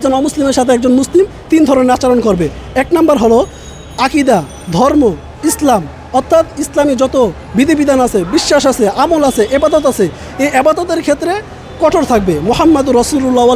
একজন অমুসলিমের সাথে একজন মুসলিম তিন ধরনের আচরণ করবে। এক নম্বর হলো আকিদা, ধর্ম, ইসলাম, অর্থাৎ ইসলামী যত বিধিবিধান আছে, বিশ্বাস আছে, আমল আছে, এবাদত আছে, এই এবাদতের ক্ষেত্রে কঠোর থাকবে। মোহাম্মদ রসুল্লাহ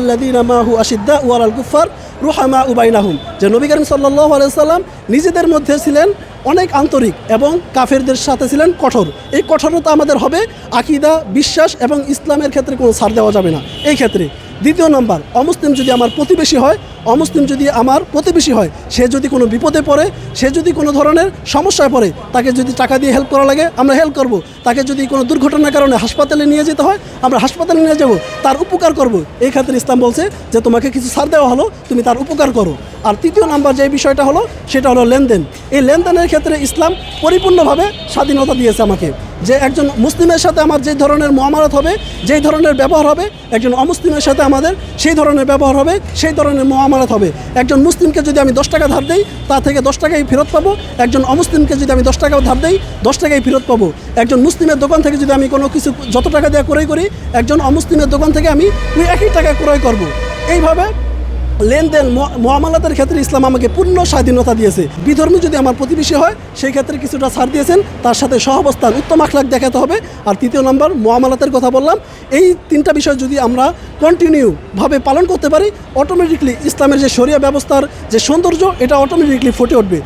আশিদ্দা ওয়াল গুফার রুহামা উবাইনাহুম যে নবী করিম সাল্লাহ আলাইসাল্লাম নিজেদের মধ্যে ছিলেন অনেক আন্তরিক এবং কাফেরদের সাথে ছিলেন কঠোর। এই কঠোরতা আমাদের হবে আকিদা, বিশ্বাস এবং ইসলামের ক্ষেত্রে কোনো ছাড় দেওয়া যাবে না। এই ক্ষেত্রে দ্বিতীয় নম্বর অমুসলিম যদি আমার প্রতিবেশী হয় অমুসলিম যদি আমার প্রতিবেশী হয়, সে যদি কোনো বিপদে পড়ে, সে যদি কোনো ধরনের সমস্যায় পড়ে, তাকে যদি টাকা দিয়ে হেল্প করা লাগে, আমরা হেল্প করব। তাকে যদি কোনো দুর্ঘটনার কারণে হাসপাতালে নিয়ে যেতে হয়, আমরা হাসপাতালে নিয়ে যাব, তার উপকার করব। এই ক্ষেত্রে ইসলাম বলছে যে, তোমাকে কিছু ছাড় দেওয়া হলো, তুমি তার উপকার করো। আর তৃতীয় নাম্বার যে বিষয়টা হলো, সেটা হলো লেনদেন। এই লেনদেনের ক্ষেত্রে ইসলাম পরিপূর্ণভাবে স্বাধীনতা দিয়েছে আমাকে। যে একজন মুসলিমের সাথে আমার যে ধরনের মহামারত হবে, যেই ধরনের ব্যবহার হবে, একজন অমুসলিমের সাথে আমাদের সেই ধরনের ব্যবহার হবে, সেই ধরনের মহামারত হবে একজন মুসলিমকে যদি আমি দশ টাকা ধার দেই তা থেকে দশ টাকাই ফেরত পাবো একজন অমুসলিমকে যদি আমি দশ টাকা ধার দেই দশ টাকাই ফেরত পাবো একজন মুসলিমের দোকান থেকে যদি আমি কোনো কিছু যত টাকা দেওয়া ক্রয় করি একজন অমুসলিমের দোকান থেকে আমি ওই একই টাকা ক্রয় করব এইভাবে লেনদেন মহামালাতের ক্ষেত্রে ইসলাম আমাকে পূর্ণ স্বাধীনতা দিয়েছে। বিধর্মী যদি আমার প্রতিবেশী হয়, সেই ক্ষেত্রে কিছুটা ছাড় দিয়েছেন। তার সাথে সহবস্থান, উত্তম আখলাখ দেখাতে হবে। আর তৃতীয় নম্বর মহামালাতের কথা বললাম, এই তিনটা বিষয় যদি আমরা কন্টিনিউভাবে পালন করতে পারি, অটোমেটিকলি ইসলামের যে সরিয়া ব্যবস্থার যে সৌন্দর্য, এটা অটোমেটিকলি ফুটে উঠবে।